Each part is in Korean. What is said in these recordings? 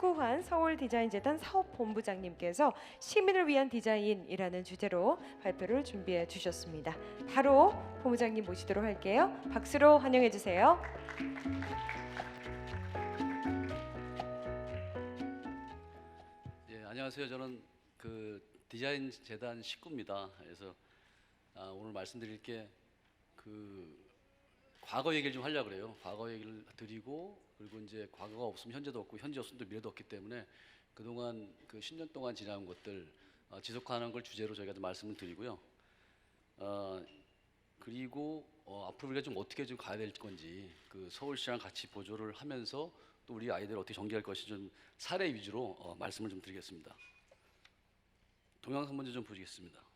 최구환 서울 디자인재단 사업본부장님께서 시민을 위한 디자인이라는 주제로 발표를 준비해 주셨습니다. 바로 본부장님 모시도록 할게요. 박수로 환영해 주세요. 예, 안녕하세요. 저는 그 디자인 재단 식구입니다. 그래서 아, 오늘 말씀드릴 게그 과거 얘기를 좀 하려고 그래요. 과거 얘기를 드리고 그리고 이제 과거가 없으면 현재도 없고 현재 없으면 또 미래도 없기 때문에 그동안 그 10년 동안 지나온 것들 어, 지속하는 걸 주제로 저희가 좀 말씀을 드리고요. 어, 그리고 어, 앞으로 우리가 좀 어떻게 좀 가야 될 건지 그 서울시랑 같이 보조를 하면서 또 우리 아이들을 어떻게 전개할 것이 좀 사례 위주로 어, 말씀을 좀 드리겠습니다. 동영상 먼저 좀 보시겠습니다.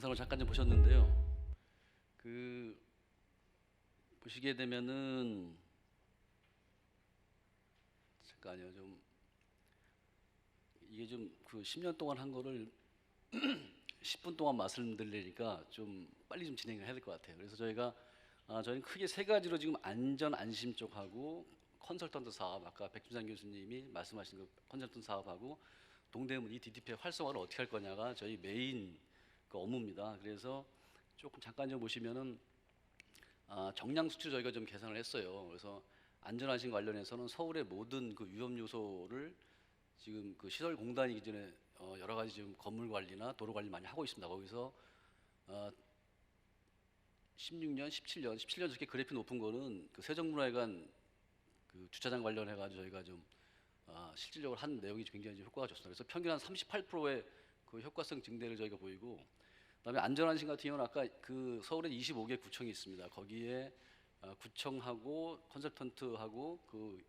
영상을 잠깐 좀 보셨는데요. 그 보시게 되면은 잠깐요 좀 이게 좀 그 10년 동안 한 거를 10분 동안 말씀 드리니까 좀 빨리 좀 진행을 해야 될 것 같아요. 그래서 저희가 아, 저희는 크게 세 가지로 지금 안전 안심 쪽하고 컨설턴트 사업 아까 백준상 교수님이 말씀하신 그 컨설턴트 사업하고 동대문 이 DTP의 활성화를 어떻게 할 거냐가 저희 메인 그 업무입니다. 그래서 조금 잠깐 좀 보시면은 아, 정량 수치를 저희가 좀 계산을 했어요. 그래서 안전안심 관련해서는 서울의 모든 그 위험 요소를 지금 그 시설 공단이 기존에 어, 여러 가지 지금 건물 관리나 도로 관리 많이 하고 있습니다. 거기서 어, 16년, 17년, 17년 저렇게 그래픽 높은 거는 그 세종문화회관 그 주차장 관련해 가지고 저희가 좀 아, 실질적으로 한 내용이 굉장히 좀 효과가 좋습니다. 그래서 평균 한 38%의 그 효과성 증대를 저희가 보이고 그다음에 안전안심 같은 경우는 아까 그 서울에 25개 구청이 있습니다. 거기에 어, 구청하고 컨설턴트하고 그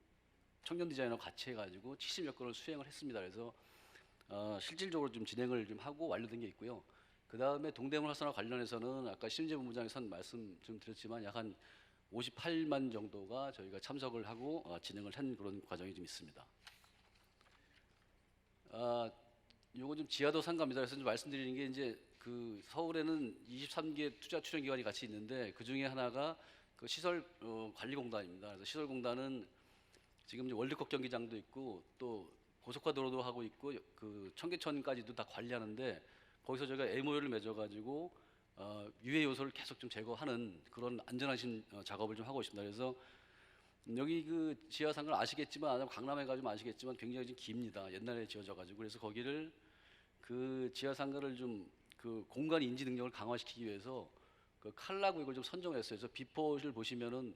청년 디자이너 같이 해가지고 70여 건을 수행을 했습니다. 그래서 어, 실질적으로 좀 진행을 좀 하고 완료된 게 있고요. 그 다음에 동대문 활성화 관련해서는 아까 심재 본부장에선 말씀 좀 드렸지만 약 한 58만 정도가 저희가 참석을 하고 어, 진행을 한 그런 과정이 좀 있습니다. 아, 요거 좀 지하도 상가입니다. 그래서 좀 말씀드리는 게 이제 그 서울에는 23개 투자 출연 기관이 같이 있는데 그 중에 하나가 그 시설 어, 관리공단입니다. 그래서 시설공단은 지금 이제 월드컵 경기장도 있고 또 고속화도로도 하고 있고 그 청계천까지도 다 관리하는데 거기서 저희가 MOU를 맺어가지고 어, 유해 요소를 계속 좀 제거하는 그런 안전하신 어, 작업을 좀 하고 있습니다. 그래서 여기 그 지하상가를 아시겠지만 강남에 가지면 아시겠지만 굉장히 좀 깁니다. 옛날에 지어져 가지고 그래서 거기를 그 지하상가를 좀 그 공간 인지 능력을 강화시키기 위해서 그 칼라고 이걸 좀 선정했어요. 그래서 비포를 보시면은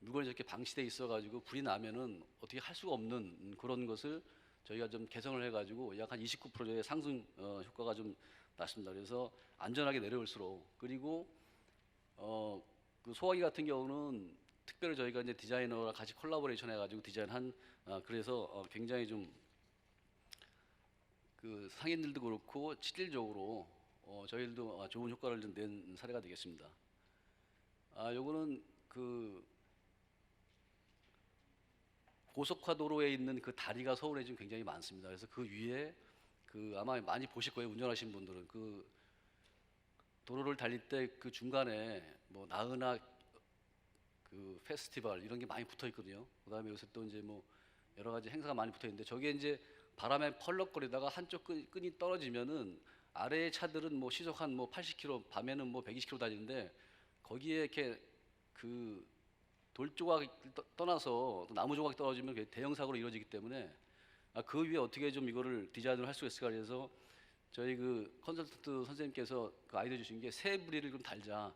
물건이 이렇게 방치돼 있어 가지고 불이 나면은 어떻게 할 수가 없는 그런 것을 저희가 좀 개선을 해 가지고 약 한 29%의 상승 어, 효과가 좀 났습니다. 그래서 안전하게 내려올수록 그리고 어, 그 소화기 같은 경우는 특별히 저희가 이제 디자이너랑 같이 콜라보레이션 해가지고 디자인한 아, 그래서 어, 굉장히 좀 그 상인들도 그렇고 실질적으로 어, 저희들도 아, 좋은 효과를 좀 낸 사례가 되겠습니다. 아, 요거는 그 고속화 도로에 있는 그 다리가 서울에 지금 굉장히 많습니다. 그래서 그 위에 그 아마 많이 보실 거예요. 운전하시는 분들은 그 도로를 달릴 때 그 중간에 뭐 나은아 그 페스티벌 이런 게 많이 붙어 있거든요. 그다음에 요새 또 이제 뭐 여러 가지 행사가 많이 붙어 있는데 저게 이제 바람에 펄럭거리다가 한쪽 끈, 끈이 떨어지면은 아래의 차들은 뭐 시속 한 뭐 80km 밤에는 뭐 120km 다니는데 거기에 이렇게 그 돌조각이 떠- 떠나서 또 나무 조각이 떨어지면 대형 사고로 이루어지기 때문에 아, 그 위에 어떻게 좀 이거를 디자인을 할 수가 있을까 그래서 저희 그 컨설턴트 선생님께서 그 아이디어 주신 게 새 부리를 좀 달자.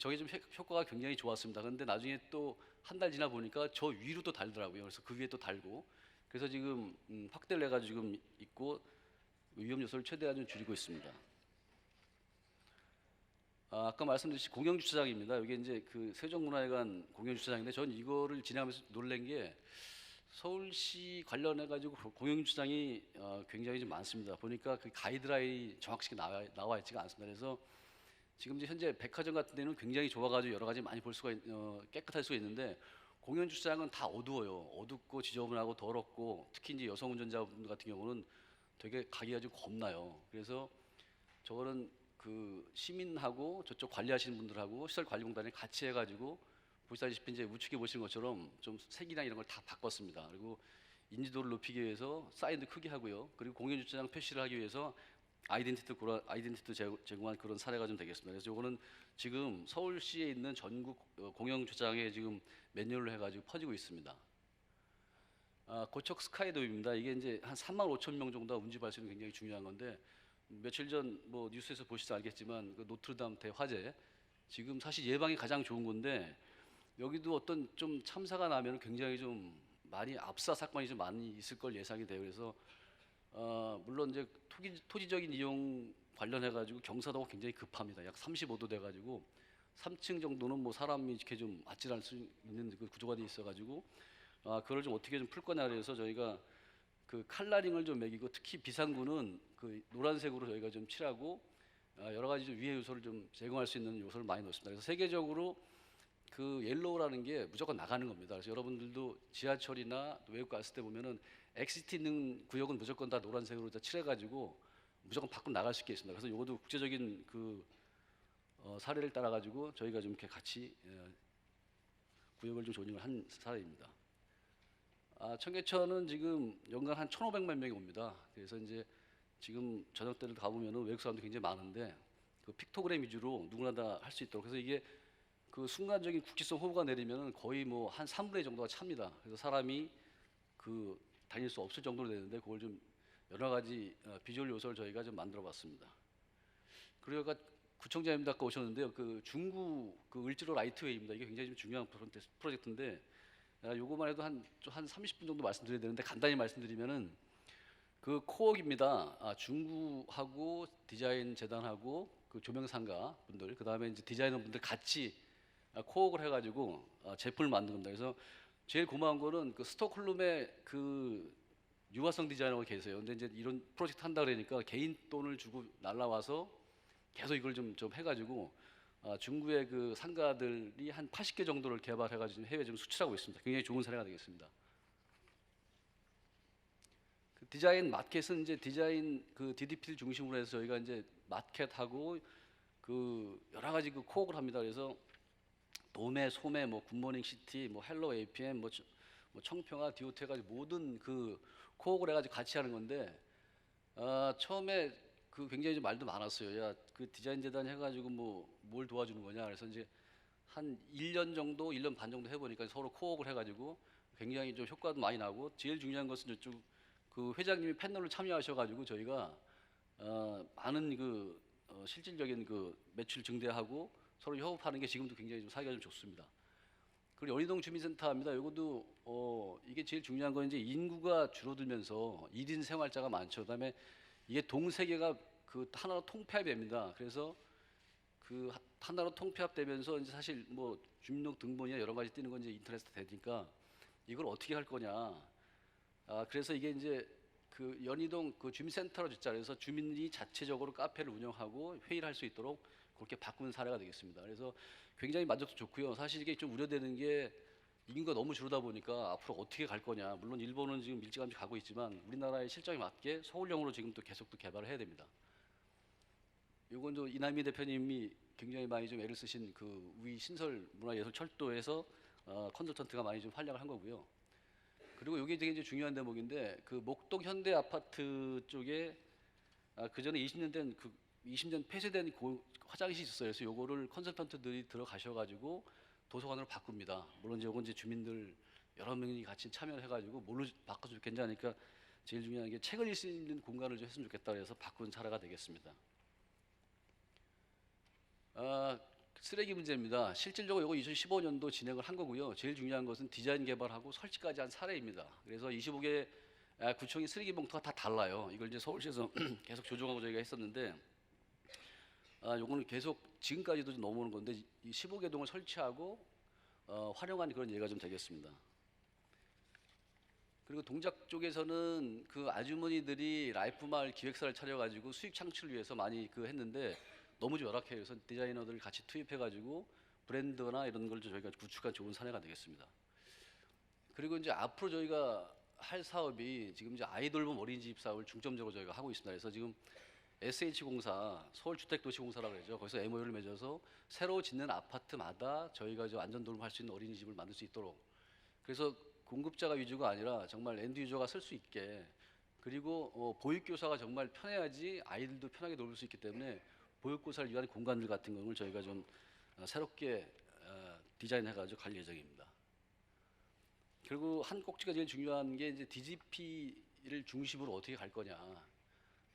저게 좀 효- 효과가 굉장히 좋았습니다. 근데 나중에 또 한 달 지나 보니까 저 위로 또 달더라고요. 그래서 그 위에 또 달고. 그래서 지금 음, 확대를 해가지고 지금 있고 위험 요소를 최대한 좀 줄이고 있습니다. 아, 아까 말씀드린 공영 주차장입니다. 이게 이제 그 세종문화회관 공영 주차장인데 전 이거를 진행하면서 놀란 게 서울시 관련해 가지고 공영 주차장이 어, 굉장히 좀 많습니다. 보니까 그 가이드라인이 정확하게 나와, 나와 있지가 않습니다. 그래서 지금 이제 현재 백화점 같은 데는 굉장히 좋아가지고 여러 가지 많이 볼 수가 있, 어, 깨끗할 수가 있는데 공영 주차장은 다 어두워요. 어둡고 지저분하고 더럽고 특히 이제 여성 운전자분 같은 경우는 되게 가기가 좀 겁나요. 그래서 저거는 그 시민하고 저쪽 관리하시는 분들하고 시설 관리공단이 같이 해가지고 보시다시피 이제 우측에 보시는 것처럼 좀 색이나 이런 걸 다 바꿨습니다. 그리고 인지도를 높이기 위해서 사인도 크게 하고요. 그리고 공영 주차장 표시를 하기 위해서 아이덴티티 아이덴티티 제공- 제공한 그런 사례가 좀 되겠습니다. 그래서 이거는 지금 서울시에 있는 전국 어, 공영 주차장에 지금 매뉴얼을 해가지고 퍼지고 있습니다. 아, 고척 스카이도입니다. 이게 이제 한 3만 5천 명 정도가 운집할 수 있는 굉장히 중요한 건데 며칠 전 뭐 뉴스에서 보시지 알겠지만 그 노트르담 대화재 지금 사실 예방이 가장 좋은 건데 여기도 어떤 좀 참사가 나면 굉장히 좀 많이 압사 사건이 좀 많이 있을 걸 예상이 돼요. 그래서 어, 물론 이제 토기, 토지적인 이용 관련해 가지고 경사도가 굉장히 급합니다. 약 35도 돼 가지고 3층 정도는 뭐 사람이 이렇게 좀 아찔할 수 있는 그 구조가 돼 있어 가지고 아, 그걸 좀 어떻게 좀 풀 거냐 그래서 저희가 그 칼라링을 좀 매기고 특히 비상구는 그 노란색으로 저희가 좀 칠하고 아, 여러 가지 좀 위해 요소를 좀 제공할 수 있는 요소를 많이 넣습니다. 그래서 세계적으로 그 옐로우라는 게 무조건 나가는 겁니다. 그래서 여러분들도 지하철이나 또 외국 갔을 때 보면은 엑시트 있는 구역은 무조건 다 노란색으로 다 칠해가지고 무조건 밖으로 나갈 수 있게 있습니다. 그래서 이것도 국제적인 그 어, 사례를 따라 가지고 저희가 좀 이렇게 같이 예, 구역을 좀 조정을 한 사례입니다. 아, 청계천은 지금 연간 한 1,500만 명이 옵니다. 그래서 이제 지금 저녁 때를 가보면은 외국 사람도 굉장히 많은데 그 픽토그램 위주로 누구나 다 할 수 있도록 그래서 이게 그 순간적인 국지성 호우가 내리면은 거의 뭐 한 3분의 1 정도가 찹니다. 그래서 사람이 그 다닐 수 없을 정도로 되는데 그걸 좀 여러 가지 어, 비주얼 요소를 저희가 좀 만들어 봤습니다. 그리고 아까 구청장님 도 아까 오셨는데요. 그 중구 그 을지로 라이트웨이입니다. 이게 굉장히 좀 중요한 프로젝트- 프로젝트인데 아, 요거만 해도 한 한 30분 정도 말씀드려야 되는데 간단히 말씀드리면은 그 코어입니다. 아, 중구하고 디자인 재단하고 그 조명상가 분들 그 다음에 이제 디자이너 분들 같이 아, 코옥을 해가지고 아, 제품을 만든 겁니다. 그래서 제일 고마운 거는 그 스톡홀름에 그 유화성 디자이너가 계세요. 근데 이제 이런 프로젝트 한다 그러니까 개인 돈을 주고 날라와서 계속 이걸 좀, 좀 해가지고 아, 중국의 그 상가들이 한 80개 정도를 개발해가지고 해외 좀 수출하고 있습니다. 굉장히 좋은 사례가 되겠습니다. 그 디자인 마켓은 이제 디자인 그 DDP를 중심으로 해서 저희가 이제 마켓하고 그 여러 가지 그 코업을 합니다. 그래서 도매, 소매, 뭐 굿모닝 시티, 뭐 헬로 APM, 뭐, 저- 뭐 청평화, 디오테 해가지고 모든 그 코업을 해가지고 같이 하는 건데 아, 처음에 그 굉장히 좀 말도 많았어요. 야, 그 디자인 재단 해가지고 뭐 뭘 도와주는 거냐. 그래서 이제 한 1년 정도, 1년 반 정도 해보니까 서로 코업을 해가지고 굉장히 좀 효과도 많이 나고 제일 중요한 것은 이쪽 그 회장님이 패널로 참여하셔가지고 저희가 어, 많은 그 어, 실질적인 그 매출 증대하고 서로 협업하는 게 지금도 굉장히 좀 사기가 좀 좋습니다. 그리고 연희동 주민센터입니다. 이것도 어, 이게 제일 중요한 건 이제 인구가 줄어들면서 1인 생활자가 많죠. 그다음에 이게 동세계가 그 하나로 통폐합이 됩니다. 그래서 그 하- 하나로 통폐합되면서 이제 사실 뭐 주민등록번호나 여러 가지 뜨는 건 이제 인터넷에 되니까 이걸 어떻게 할 거냐. 아 그래서 이게 이제 그 연희동 그 주민센터로 짓자 그래서 주민이 자체적으로 카페를 운영하고 회의를 할 수 있도록 그렇게 바꾸는 사례가 되겠습니다. 그래서 굉장히 만족도 좋고요. 사실 이게 좀 우려되는 게 인구가 너무 줄어다 보니까 앞으로 어떻게 갈 거냐. 물론 일본은 지금 일찌감치 가고 있지만 우리나라의 실정에 맞게 서울형으로 지금 또 계속 또 개발을 해야 됩니다. 요건 저 이남희 대표님이 굉장히 많이 좀 애를 쓰신 그 우리 신설 문화예술 철도에서 어, 컨설턴트가 많이 좀 활약을 한 거고요. 그리고 이게 되게 이제 중요한 대목인데 그 목동 현대 아파트 쪽에 아, 그 전에 20년 된 그 20년 폐쇄된 고, 화장실이 있었어요. 그래서 요거를 컨설턴트들이 들어가셔가지고 도서관으로 바꿉니다. 물론 이제 요건 이제 주민들 여러 명이 같이 참여를 해가지고 뭘로 바꿔서 하니까 제일 중요한 게 책을 읽을 수 있는 공간을 좀 했으면 좋겠다 그래서 바꾼 사례가 되겠습니다. 아, 쓰레기 문제입니다. 실질적으로 이거 2015년도 진행을 한 거고요. 제일 중요한 것은 디자인 개발하고 설치까지 한 사례입니다. 그래서 25개 아, 구청이 쓰레기 봉투가 다 달라요. 이걸 이제 서울시에서 계속 조정하고 저희가 했었는데 아, 요거는 계속 지금까지도 좀 넘어오는 건데 이 15개 동을 설치하고 어, 활용한 그런 예가 좀 되겠습니다. 그리고 동작 쪽에서는 그 아주머니들이 라이프 마을 기획사를 차려가지고 수익 창출을 위해서 많이 그 했는데 너무 좀 열악해요. 그래서 디자이너들 같이 투입해가지고 브랜드나 이런 걸좀 저희가 구축한 좋은 사례가 되겠습니다. 그리고 이제 앞으로 저희가 할 사업이 지금 이제 아이돌봄 어린이집 사업을 중점적으로 저희가 하고 있습니다. 그래서 지금 SH공사 서울주택도시공사라고 그러죠. 거기서 MOU를 맺어서 새로 짓는 아파트마다 저희가 저 안전도움 할수 있는 어린이집을 만들 수 있도록 그래서 공급자가 위주가 아니라 정말 엔드 유저가 쓸 수 있게 그리고 어, 보육교사가 정말 편해야지 아이들도 편하게 놀 수 있기 때문에 보육교사를 위한 공간들 같은 것을 저희가 좀 어, 새롭게 어, 디자인해가지고 갈 예정입니다. 그리고 한 꼭지가 제일 중요한 게 이제 DGP를 중심으로 어떻게 갈 거냐.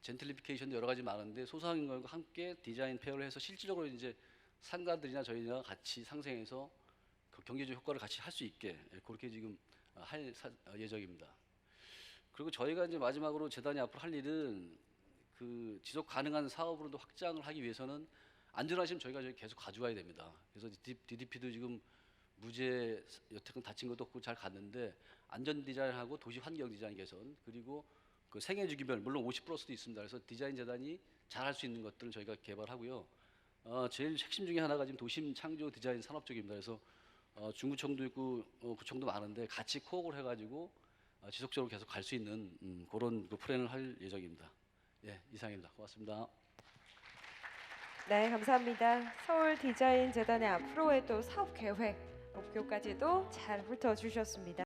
젠틀리피케이션도 여러 가지 많은데 소상인과 함께 디자인 페어를 해서 실질적으로 이제 상가들이나 저희나 같이 상생해서 그 경제적 효과를 같이 할 수 있게 예, 그렇게 지금 어, 할 예정입니다. 그리고 저희가 이제 마지막으로 재단이 앞으로 할 일은 그 지속 가능한 사업으로도 확장을 하기 위해서는 안전하시면 저희가 저희 계속 가져와야 됩니다. 그래서 DDP도 지금 무죄 여태껏 다친 것도 없고 잘 갔는데 안전 디자인하고 도시 환경 디자인 개선 그리고 그 생애 주기별 물론 50 플러스도 있습니다. 그래서 디자인 재단이 잘할 수 있는 것들을 저희가 개발하고요. 어, 제일 핵심 중에 하나가 지금 도심 창조 디자인 산업 쪽입니다. 그래서 어, 중구청도 있고 어, 구청도 많은데 같이 코업을 해가지고 어, 지속적으로 계속 갈 수 있는 음, 그런 그 플랜을 할 예정입니다. 예, 이상입니다. 고맙습니다. 네, 감사합니다. 서울 디자인 재단의 앞으로의 또 사업 계획 목표까지도 잘 훑어 주셨습니다.